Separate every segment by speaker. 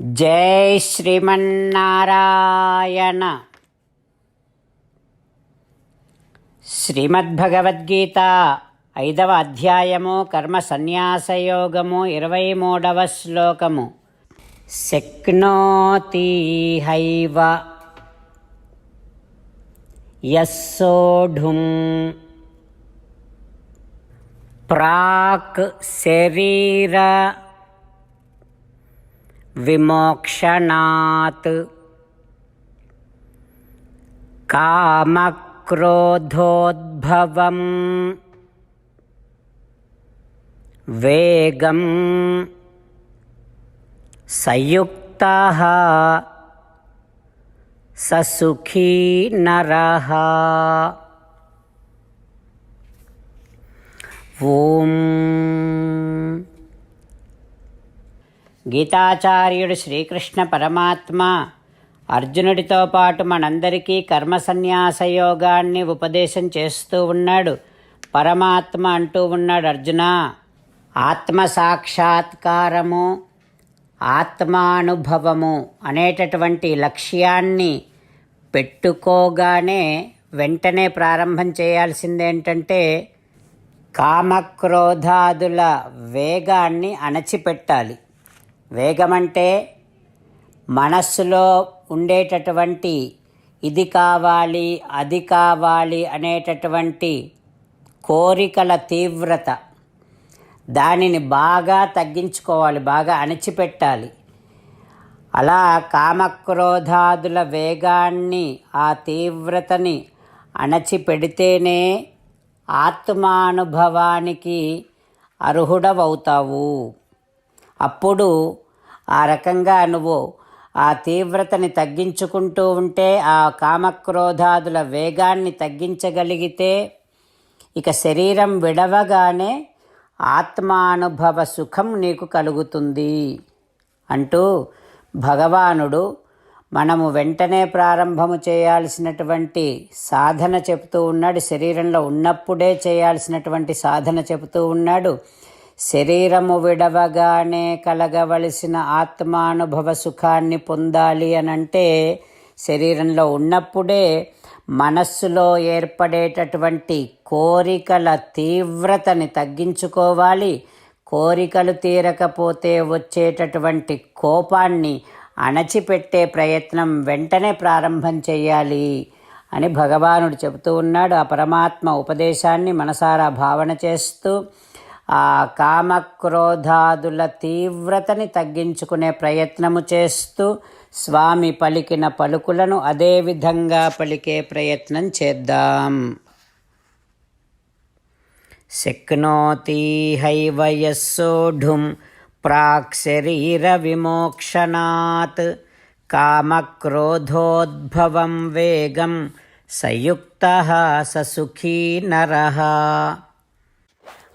Speaker 1: జై శ్రీమన్నారాయణ. శ్రీమద్భగవద్గీత ఐదవ అధ్యాయము కర్మ సన్యాసయోగము ఇరవై మూడవ శ్లోకము. శక్నోతి హైవ యస్సోఢుం. ప్రాక్ శరీర विमोक्षणात्। कामक्रोधोद्भवम्। वेगम्। संयुक्तः। ससुखी नरः। ॐ। గీతాచార్యుడు శ్రీకృష్ణ పరమాత్మ. అర్జునుడితో పాటు మనందరికీ కర్మ సన్యాస యోగాన్ని ఉపదేశం చేస్తూ ఉన్నాడు. పరమాత్మ అంటూ ఉన్నాడు అర్జున. ఆత్మ సాక్షాత్కారము ఆత్మానుభవము అనేటటువంటి లక్ష్యాన్ని పెట్టుకోగానే వెంటనే ప్రారంభం చేయాల్సిందేంటంటే కామక్రోధాదుల వేగాన్ని అణచిపెట్టాలి. వేగమంటే మనస్సులో ఉండేటటువంటి ఇది కావాలి అది కావాలి అనేటటువంటి కోరికల తీవ్రత. దానిని బాగా తగ్గించుకోవాలి బాగా అణిచిపెట్టాలి. అలా కామక్రోధాదుల వేగాన్ని ఆ తీవ్రతని అణచిపెడితేనే ఆత్మానుభవానికి అర్హుడవవుతావు. అప్పుడు ఆ రకంగా నువ్వు ఆ తీవ్రతని తగ్గించుకుంటూ ఉంటే ఆ కామక్రోధాదుల వేగాన్ని తగ్గించగలిగితే ఇక శరీరం విడవగానే ఆత్మానుభవ సుఖం నీకు కలుగుతుంది అంటూ భగవానుడు మనము వెంటనే ప్రారంభము చేయాల్సినటువంటి సాధన చెబుతూ ఉన్నాడు. శరీరంలో ఉన్నప్పుడే చేయాల్సినటువంటి సాధన చెబుతూ ఉన్నాడు. శరీరము విడవగానే కలగవలసిన ఆత్మానుభవ సుఖాన్ని పొందాలి అనంటే శరీరంలో ఉన్నప్పుడే మనస్సులో ఏర్పడేటటువంటి కోరికల తీవ్రతని తగ్గించుకోవాలి. కోరికలు తీరకపోతే వచ్చేటటువంటి కోపాన్ని అణచిపెట్టే ప్రయత్నం వెంటనే ప్రారంభం చేయాలి అని భగవానుడు చెబుతూ ఉన్నాడు. ఆ పరమాత్మ ఉపదేశాన్ని మనసారా భావన చేస్తూ ఆ కామక్రోధాదుల తీవ్రతని తగ్గించుకునే ప్రయత్నము చేస్తూ స్వామి పలికిన పలుకులను అదే విధంగా పలికే ప్రయత్నం చేద్దాం. శక్నోతి హైవయస్సోఢుం ప్రాక్ శరీర విమోక్షణాత్ కామక్రోధోద్భవం వేగం సయుక్త ససుఖీ నరహ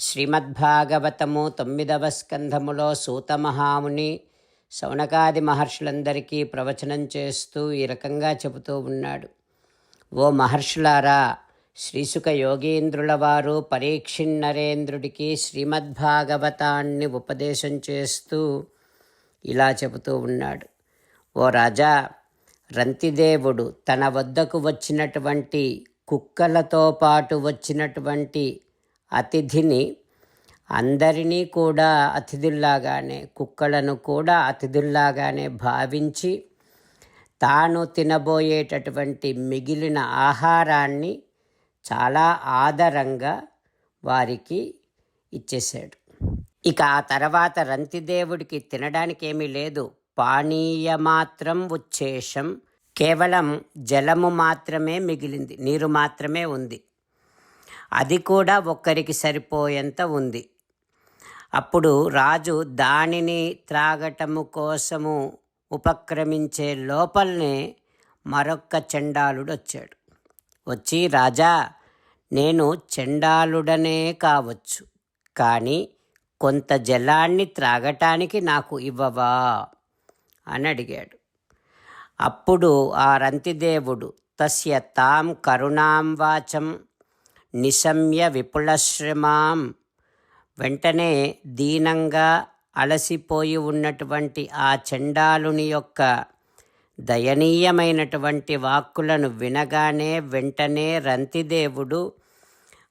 Speaker 1: శ్రీమద్భాగవతము తొమ్మిదవ స్కంధములో సూతమహాముని శౌనకాది మహర్షులందరికీ ప్రవచనం చేస్తూ ఈ రకంగా చెబుతూ ఉన్నాడు. ఓ మహర్షులారా శ్రీసుక యోగీంద్రుల వారు పరీక్షిన్నరేంద్రుడికి శ్రీమద్భాగవతాన్ని ఉపదేశం చేస్తూ ఇలా చెబుతూ ఉన్నాడు. ఓ రాజా రంతిదేవుడు తన వద్దకు వచ్చినటువంటి కుక్కలతో పాటు వచ్చినటువంటి అతిథిని అందరినీ కూడా అతిథుల్లాగానే కుక్కలను కూడా అతిథుల్లాగానే భావించి తాను తినబోయేటటువంటి మిగిలిన ఆహారాన్ని చాలా ఆదరంగా వారికి ఇచ్చేశాడు. ఇక ఆ తర్వాత రంతిదేవుడికి తినడానికి ఏమీ లేదు. పానీయ మాత్రం ఉచ్చేషం కేవలం జలము మాత్రమే మిగిలింది. నీరు మాత్రమే ఉంది. అది కూడా ఒక్కరికి సరిపోయేంత ఉంది. అప్పుడు రాజు దానిని త్రాగటము కోసము ఉపక్రమించే లోపలనే మరొక్క చండాలుడు వచ్చాడు వచ్చి రాజా నేను చండాలుడనే కావచ్చు కానీ కొంత జలాన్ని త్రాగటానికి నాకు ఇవ్వవా అని అడిగాడు. అప్పుడు ఆ రంతిదేవుడు తస్య తాం కరుణాం వాచం నిశమ్య విపులశ్రమాం. వెంటనే దీనంగా అలసిపోయి ఉన్నటువంటి ఆ చండాలుని యొక్క దయనీయమైనటువంటి వాక్కులను వినగానే వెంటనే రంతిదేవుడు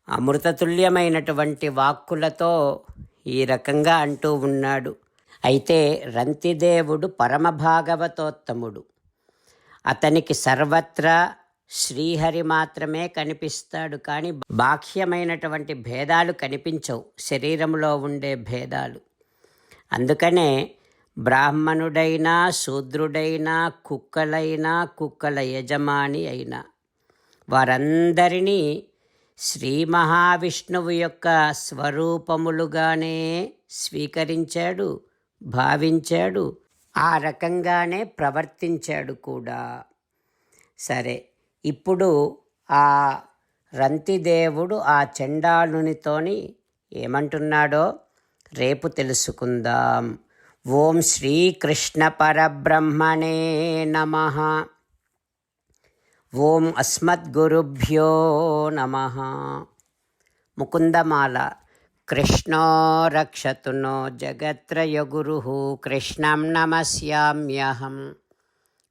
Speaker 1: అమృతతుల్యమైనటువంటి వాక్కులతో ఈ రకంగా అంటూ ఉన్నాడు. అయితే రంతిదేవుడు పరమభాగవతోత్తముడు. అతనికి సర్వత్రా శ్రీహరి మాత్రమే కనిపిస్తాడు కానీ బాహ్యమైనటువంటి భేదాలు కనిపించవు. శరీరంలో ఉండే భేదాలు. అందుకనే బ్రాహ్మణుడైనా శూద్రుడైనా కుక్కలైనా కుక్కల యజమాని అయినా వారందరినీ శ్రీ మహావిష్ణువు యొక్క స్వరూపములుగానే స్వీకరించాడు భావించాడు ఆ రకంగానే ప్రవర్తించాడు కూడా. సరే ఇప్పుడు ఆ రంతిదేవుడు ఆ చండాలునితోని ఏమంటున్నాడో రేపు తెలుసుకుందాం. ఓం శ్రీకృష్ణ పరబ్రహ్మణే నమ. ఓం అస్మద్గురుభ్యో నమ. ముకుందమాల. కృష్ణో రక్షతు నో జగత్రయగురు. కృష్ణం నమస్యామ్యహం.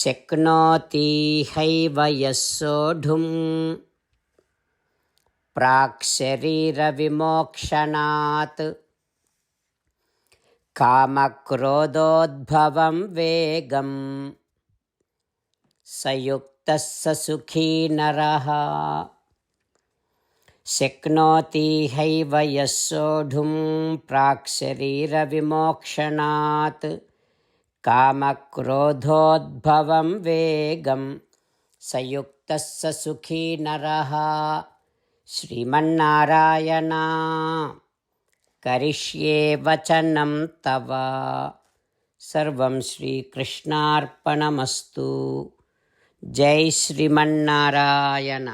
Speaker 1: शक्नोति हैव यः सोढुम् प्राक्शरीरविमोक्षणात् कामक्रोधोद्भवं वेगं स युक्तः स सुखी नरः शक्नोति हैव यः सोढुं प्राक्शरीरविमोक्षणात् कामक्रोधोद्भवं वेगं सयुक्तः स सुखी नरः। श्रीमन्नारायणा करिष्ये वचनं तव। सर्वं श्रीकृष्णार्पणमस्तु। जय श्रीमन्नारायण।